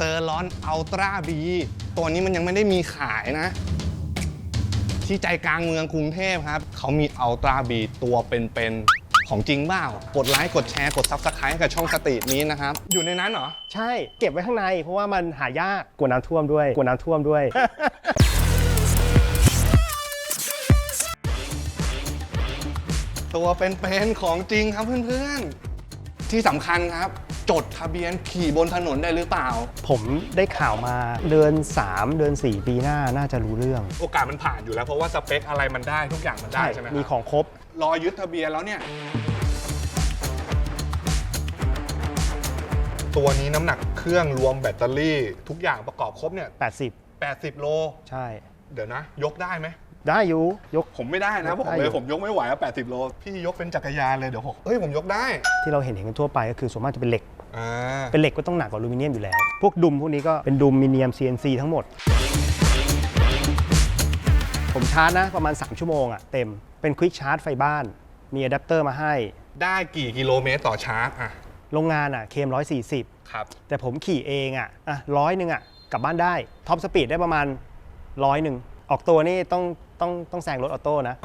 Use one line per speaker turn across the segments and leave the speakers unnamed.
เซอร์ลอนอัลตร้าบีตัวนี้มันยังไม่ได้มีขายนะ ที่ใจกลางเมืองกรุงเทพครับ เขามีอัลตร้าบีตัวเป็นๆ ของจริงเปล่ากดไลค์กดแชร์กดซับสไครต์กับช่องสตรีทนี้นะครับ อยู่ในนั้นเหรอ
ใช่ เก็บไว้ข้างใน เพราะว่ามันหายากกลัวน้ำท่วมด้วยกลัวน้ำท่วมด้วย
ตัวเป็นๆ ของจริงครับเพื่อนๆ ที่สำคัญครับ จดทะเบียนขี่บนถนนได้หรือเปล่า
ผมได้ข่าวมาเดือน 3 เดือน 4 ปีหน้าน่าจะรู้เรื่อง
โอกาสมันผ่านอยู่แล้วเพราะว่าสเปคอะไรมันได้ทุกอย่างมันได้ใช่ไหมครับ
มีของครบ
รอยึดทะเบียนแล้วเนี่ย ตัวนี้น้ำหนักเครื่องรวมแบตเตอรี่ทุกอย่างประกอบครบเนี่ย
80
80 โล
ใช่
เดี๋ยวนะ ยกได้ไหม
ได้อยู่ยก
ผมไม่ได้นะ
ยก
บอก
ได้
เล
อยู่
ยผมยกไม่ไหวอะ80 โล พี่ยกเป็นจักรยานเลยเดี๋ยวผมเฮ้ยผมยกได้
ที่เราเห็นเห็นกันทั่วไปก็คือส่วนมากจะเป็นเหล็ก
อ่า
เป็นเหล็กก็ต้องหนักกว่าอลูมิเนียมอยู่แล้ว พวกดุมพวกนี้ก็เป็นดุมมิเนียม CNC ทั้งหมด ผมชาร์จนะประมาณ 3 ชั่วโมงอะเต็ม เป็นควิกชาร์จไฟบ้าน มีอะแดปเตอร์มาให้
ได้กี่กิโลเมตรต่อชาร์จอะ
โรงงานอะเคม140
ครับ
แต่ผมขี่เองอะอะร้อยหนึ่งอะกลับบ้านได้ ท็อปสปีดได้ประมาณร้อยหนึ่ง ออกตัวนี่ต้องต้องต้องแซงรถออโต้นะ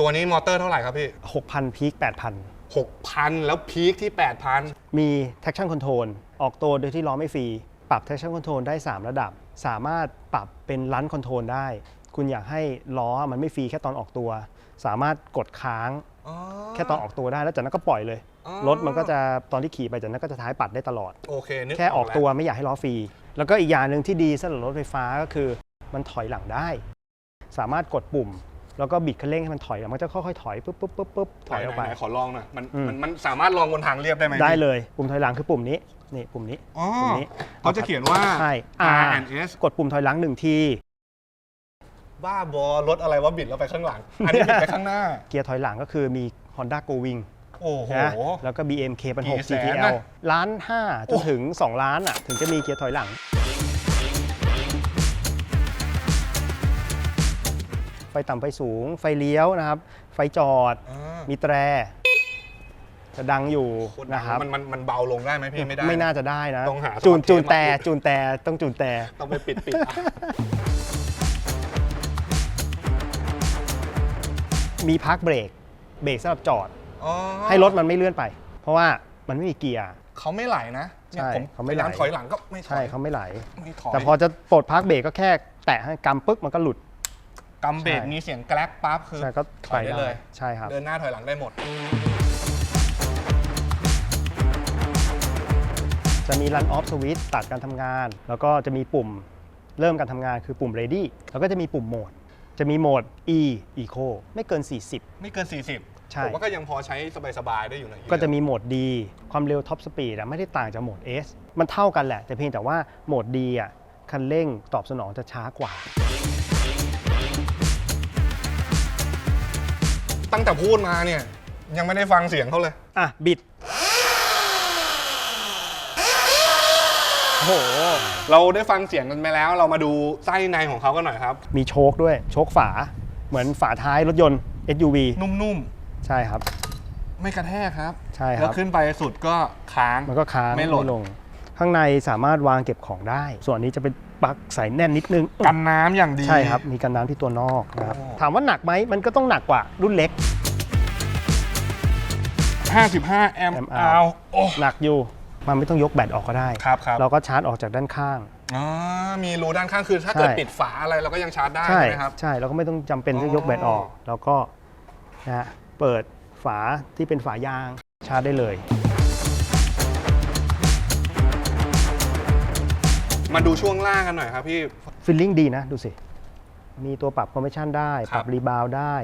ตัวนี้มอเตอร์เท่าไหร่ครับพี่
6,000พีค8,000
6,000 แล้วพีคที่ 8,000
มี traction control ออกตัวโดยที่ล้อไม่ฟรี ปรับ traction control ได้ 3 ระดับ สามารถปรับเป็นลันคอนโทรลได้ คุณอยากให้ล้อมันไม่ฟรีแค่ตอนออกตัว สามารถกดค้าง แค่ตอนออกตัวได้แล้วจากนั้นก็ปล่อยเลย
อ๋อ
รถมันก็จะตอนที่ขี่ไปจากนั้นก็จะท้ายปัดได้ตลอด
โอเคนึก
แค่ออก
ล้ว
ตัวไม่อยากให้ล้อฟรี แล้วก็อีกอย่างหนึ่งที่ดีสำหรับรถไฟฟ้าก็คือ มันถอยหลังได้ สามารถกดปุ่ม แล้วก็บิดคันเร่งให้มันถอยหลังมันจะค่อยๆถอยปุ๊บปุ๊บปุ๊บปุ๊บถอยออกไป
หนๆขอลองหน่อยมัน
อืม
มันมันสามารถลองบนทางเรียบได้ไหม
ได้
พี่
เลย ปุ่มถอยหลังคือปุ่มนี้นี่ปุ่มนี้
อ๋อ
ปุ่มนี้
เขาจะเขียนว่า
ใช่
R
R
and S
กดปุ่มถอยหลังหนึ่งที
บ้าบอรถอะไรว่าบิดแล้วไปข้างหลัง อันนี้บิดไปข้างหน้า
เกียร์ถอยหลังก็คือมี Honda Go Wing
โอ้โห
นะแล้วก็ BMK เป็น
กี่
6
แสน
GTL
นะ
ล้านห้าจ
โอ้
นถึง 2 ล้านอะ ถึงจะมีเกียร์ถอยหลัง ไฟต่ำไฟสูง ไฟเลี้ยวนะครับ ไฟจอด
อ่า
มีแตร จะดังอยู่
โคตดัง
นะครับ
มันมันมันเบาลงได้ไหมพี่ไม่ได้
ไม่น่าจะได้นะ
ต้องหา
จูน
สปอร์ต
จูน
เทป
แต่
มาปิด
จูนแต่ต้องจูนแต่
ต้องไปปิดปิดอะ
มีพักเบรกเบรกสำหรับจอด
อ๋อ
ให้รถมันไม่เลื่อนไป เพราะว่ามันไม่มีเกียร์
เขาไม่ไหลนะเนี่ย
ใช่
ผม
เขาไม่ไหล
พยยถอยหลังก็ไม่ถ
ใช่
อย
เขาไม่ไหล
ไม่ถอย
แต่พอจะปลดพักเบรกก็แค่ แตะให้กำปึ๊กมันก็หลุด
กำเบรก
ใช่
มีเสียงแกลกปั๊บคือ
ใช่ก็
ถอยได้เลย
ใช่ครับ
เดินหน้าถอยหลังได้หมด
จะมี run off switch ตัดการทำงาน แล้วก็จะมีปุ่มเริ่มการทำงานคือปุ่ม ready แล้วก็จะมีปุ่มโหมด จะมีโหมด e eco ไม่เกิน 40
ไม่เกิน 40
ใช่
ผมว่าก็ยังพอใช้สบายๆได้อยู่นะ
ก็จะมีโหมด D ความเร็ว top speed อะไม่ได้ต่างจากโหมด S มันเท่ากันแหละ แต่เพียงแต่ว่าโหมด D อะคันเร่งตอบสนองจะช้ากว่า
ตั้งแต่พูดมาเนี่ย ยังไม่ได้ฟังเสียงเขาเลย
อะ บิด โอ้โห
เราได้ฟังเสียงกันไปแล้ว เรามาดูไส้ในของเขากันหน่อยครับ
มีโชคด้วย โชคฝา เหมือนฝาท้ายรถยนต์ SUV
นุ่ม
ใช่ครับ
ๆ ไม่กระแทกครับ
ใช่ครับ
แล้วขึ้นไปสุดก็ค้าง
มันก็ค้าง
ไม่หล่น
ลง ข้างในสามารถวางเก็บของได้ ส่วนนี้จะเป็นปลั๊กใส่แน่นนิดนึง
กันน้ำอย่างดี
ใช่ครับ มีกันน้ำที่ตัวนอกนะครับ
โอ้
ถามว่าหนักไหม มันก็ต้องหนักกว่ารุ่นเล็ก
55 แอมป์
แอมป์
อาวโอ้
หนักอยู่ มันไม่ต้องยกแบตออกก็ได้
ครับครับ
เราก็ชาร์จออกจากด้านข้าง
อ๋อมีรูด้านข้างคือถ้าเกิด
ใช่
ปิดฝาอะไรเราก็ยังชาร์จได้
ใช่
ใช่ไหมครับ
ใช่ เราก็ไม่ต้องจำเป็นต้องยกแบตออก แล้วก็นะฮะเปิดฝาที่เป็นฝายางชาร์จได้เลย
มาดูช่วงล่างกันหน่อยครับพี่
ฟิลลิ่งดีนะ ดูสิ มีตัวปรับคอมเพรสชันได้
ครับ
ปรับรีบาวได้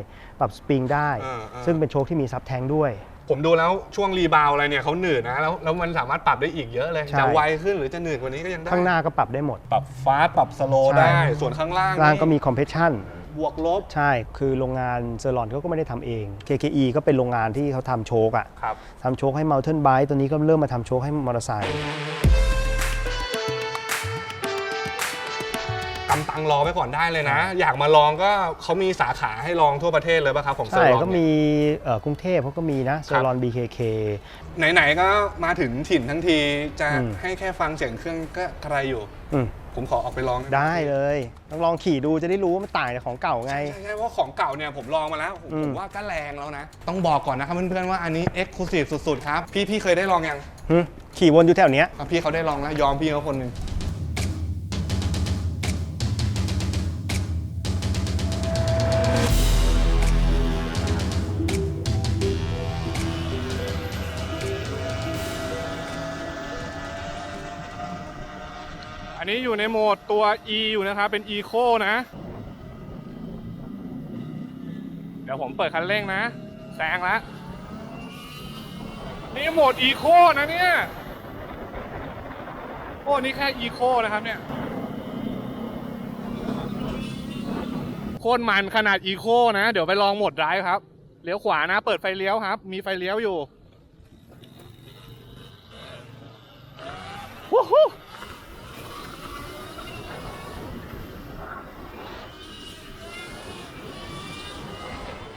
ปรับสปริงได้
อ่าอ่า
ซึ่งเป็นโชคที่มีซับแทงด้วย
ผมดูแล้วช่วงรีบาวอะไรเนี่ยเขาหนืดนะแล้วแล้วมันสามารถปรับได้อีกเยอะเลย
ใช่
จะไวขึ้นหรือจะหนืดกว่านี้ก็ยังได้
ข้างหน้าก็ปรับได้หมด
ปรับฟาสต์ปรับสโลว์
ใช่
ได้ ส่วนข้างล่าง
ล่างก็
นี่
มีคอมเพรสชัน
บวกลบ
ใช่ คือโรงงานเซอร์ลอนเขาก็ไม่ได้ทำเอง KKE ก็เป็นโรงงานที่เขาทำโชคอะ
ครับ
ทำโชคให้ Mountain Bike ตัวนี้ก็เริ่มมาทำโชคให้มอเตอร์ไซค์
กำตังรอไว้ก่อนได้เลยนะ อยากมาลองก็เขามีสาขาให้ลองทั่วประเทศเลยป่ะครับของเซอ
ใช่
ร์ลอน
ก็
เนี่ย
มีเอ่อกรุงเทพเขาก็มีนะเซอร์ลอน BKK
ไหนๆก็มาถึงถิ่นทั้งทีจะ
อืม
ให้แค่ฟังเสียงเครื่องก็กระไรอยู่
อืม
ผมขอออกไปลอง
ได้เลยต้องลองขี่ดูจะได้รู้ว่ามันต่างจากของเก่าไง
ใช่ใช่เพราะของเก่าเนี่ยผมลองมาแล้วผม
อืม
ผมว่าก็แรงแล้วนะ ต้องบอกก่อนนะครับเพื่อนๆว่าอันนี้ Exclusive สุดๆครับ พี่พี่เคยได้ลองยัง
หึขี่วนอยู่แถวเนี้ย
อะพี่เขาได้ลองแล้วยอมพี่เขาคนหนึ่ง อยู่ในโหมดตัว E อยู่นะครับ เป็น Eco นะ เดี๋ยวผมเปิดคันเร่งนะ แซงแล้วนี่โหมด Eco นะเนี่ย โอ้ นี่แค่ Eco นะครับเนี่ย โคตรมันขนาด Eco นะ เดี๋ยวไปลองโหมด Drive ครับ เลี้ยวขวานะ เปิดไฟเลี้ยวครับ มีไฟเลี้ยวอยู่ วู้ฮู้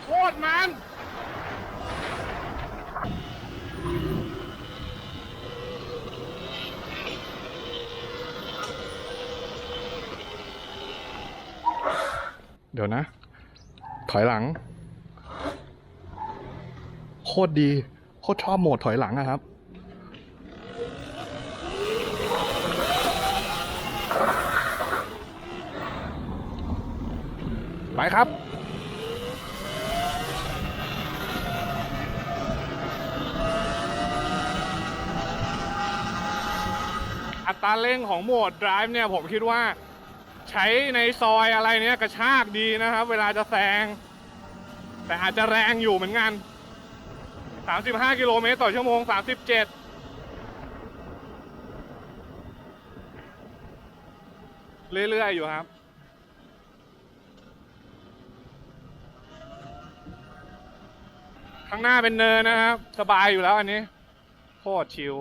โคตรมัน เดี๋ยวนะ ถอยหลัง โคตรดี โคตรชอบโหมดถอยหลังอะครับ ไปครับอัตราเร่งของโหมด Drive เนี่ย ผมคิดว่า ใช้ในซอยอะไรเนี้ยกระชากดีนะครับ เวลาจะแซง แต่อาจจะแรงอยู่เหมือนกัน 35 กิโลเมตรต่อชั่วโมง 37เรื่อย ๆ อยู่ครับ ข้างหน้าเป็นเนินนะครับ สบายอยู่แล้วอันนี้ โคตรชิล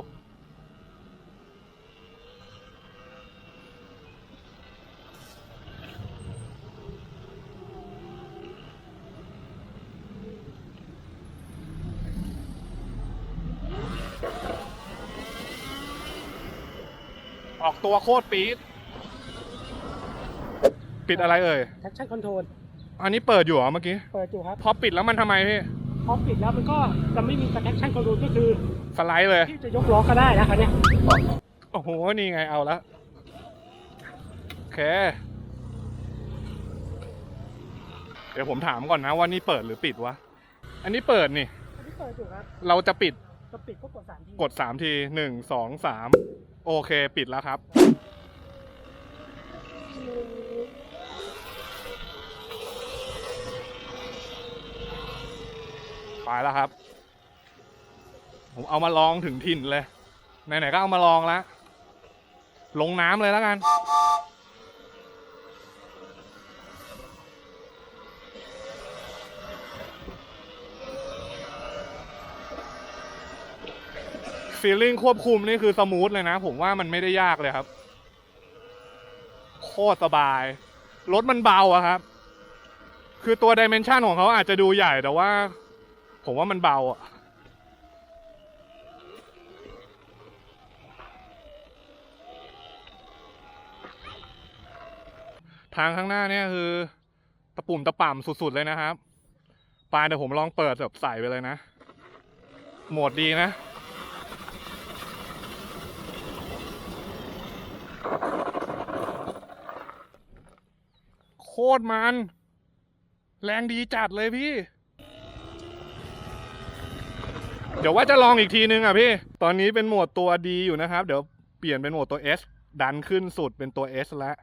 ออกตัวโคตรปี๊ดปิดอะไรเอ่ย
แท็กชั่นคอนโทรล
อันนี้เปิดอยู่เหรอเมื่อกี้
เปิดอยู่ครับ
พอปิดแล้วมันทำไมพี่
พอปิดแล้วมันก็จะไม่มีแท็กชั่นคอนโทรลก็คือ
สไลด์เลย
ที่จะยกล้อก็ได้นะครับเนี่ย
โอ้โห นี่ไงเอาละโอเค เดี๋ยวผมถามก่อนนะว่านี่เปิดหรือปิดวะ อันนี้เปิดนี่
อันนี้เปิดอยู่ครับ
เราจะปิด
จะปิดก็กดสามที
กดสามทีหนึ่งสองสาม โอเคปิดแล้วครับ ไปแล้วครับ ผมเอามาลองถึงถิ่นเลย ไหนๆก็เอามาลองแล้ว ลงน้ำเลยแล้วกัน ฟีลลิ่งควบคุมนี่คือสมูทเลยนะ ผมว่ามันไม่ได้ยากเลยครับ โคตรสบาย รถมันเบาอะครับ คือตัวดิเมนชันของเขาอาจจะดูใหญ่แต่ว่า ผมว่ามันเบาอะทางข้างหน้าเนี่ยคือ ตะปุ่มตะป่ำสุด ๆ เลยนะครับปลายเดี๋ยวผมลองเปิดแบบใส่ไปเลยนะ โหมดดีนะ ตรมัน แรงดีจัดเลยพี่ เดี๋ยวว่าจะลองอีกทีนึงอะพี่ ตอนนี้เป็นโหมดตัวดีอยู่นะครับ เดี๋ยวเปลี่ยนเป็นโหมดตัว S ดันขึ้นสุดเป็นตัว S แล้ว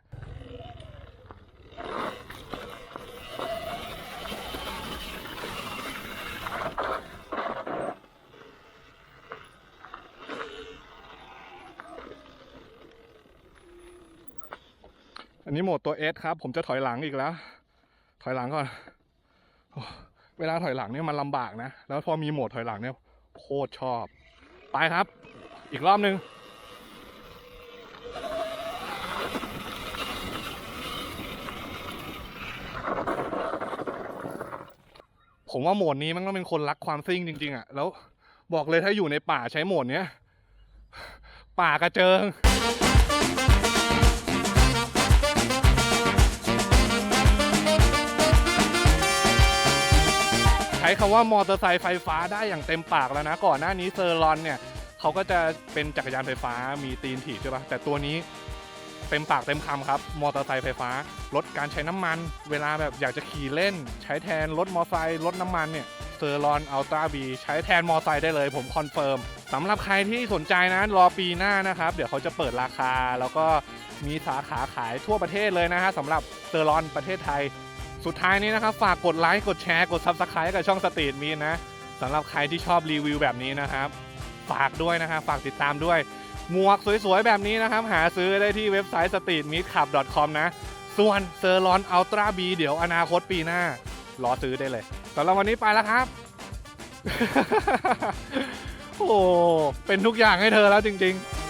อันนี้โหมดตัวเอสครับ ผมจะถอยหลังอีกแล้ว ถอยหลังก่อนเวลาถอยหลังเนี่ยมันลำบากนะ แล้วพอมีโหมดถอยหลังเนี่ยโคตรชอบ ไปครับ อีกรอบนึงผมว่าโหมดนี้มันต้องเป็นคนรักความซิ่งจริง ๆ อะ แล้วบอกเลยถ้าอยู่ในป่าใช้โหมดเนี้ย ป่ากระเจิง คำว่ามอเตอร์ไซค์ไฟฟ้าได้อย่างเต็มปากแล้วนะ ก่อนหน้านี้เซอร์รอนเนี่ยเขาก็จะเป็นจักรยานไฟฟ้ามีตีนถีบใช่ปะแต่ตัวนี้เต็มปากเต็มคำครับ มอเตอร์ไซค์ไฟฟ้า ลดการใช้น้ำมัน เวลาแบบอยากจะขี่เล่น ใช้แทนรถมอเตอร์ไซค์รถน้ำมันเนี่ยเซอร์รอนอัลตร้าบีใช้แทนมอเตอร์ไซค์ได้เลย ผมคอนเฟิร์มสำหรับใครที่สนใจนะรอปีหน้านะครับ เดี๋ยวเขาจะเปิดราคา แล้วก็มีสาขาขายทั่วประเทศเลยนะฮะสำหรับเซอร์รอนประเทศไทย สุดท้ายนี้นะครับฝากกดไลค์กดแชร์กด Subscribe กับช่องสตรีทมีนะสำหรับใครที่ชอบรีวิวแบบนี้นะครับ ฝากด้วยนะครับฝากติดตามด้วย หมวกสวยๆ แบบนี้นะครับ หาซื้อได้ที่เว็บไซต์ streetmeetclub.com นะ ส่วนเซอร์ลอนอัลตร้าบีเดี๋ยวอนาคตปีหน้ารอซื้อได้เลยสำหรับวันนี้ไปแล้วครับ โอ้เป็นทุกอย่างให้เธอแล้วจริง ๆ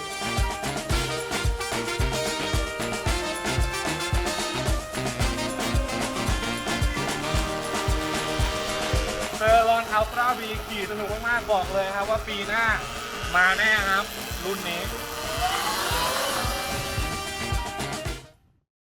ขี่สนุกมากๆบอกเลยครับว่าปีหน้ามาแน่ครับ รุ่นนี้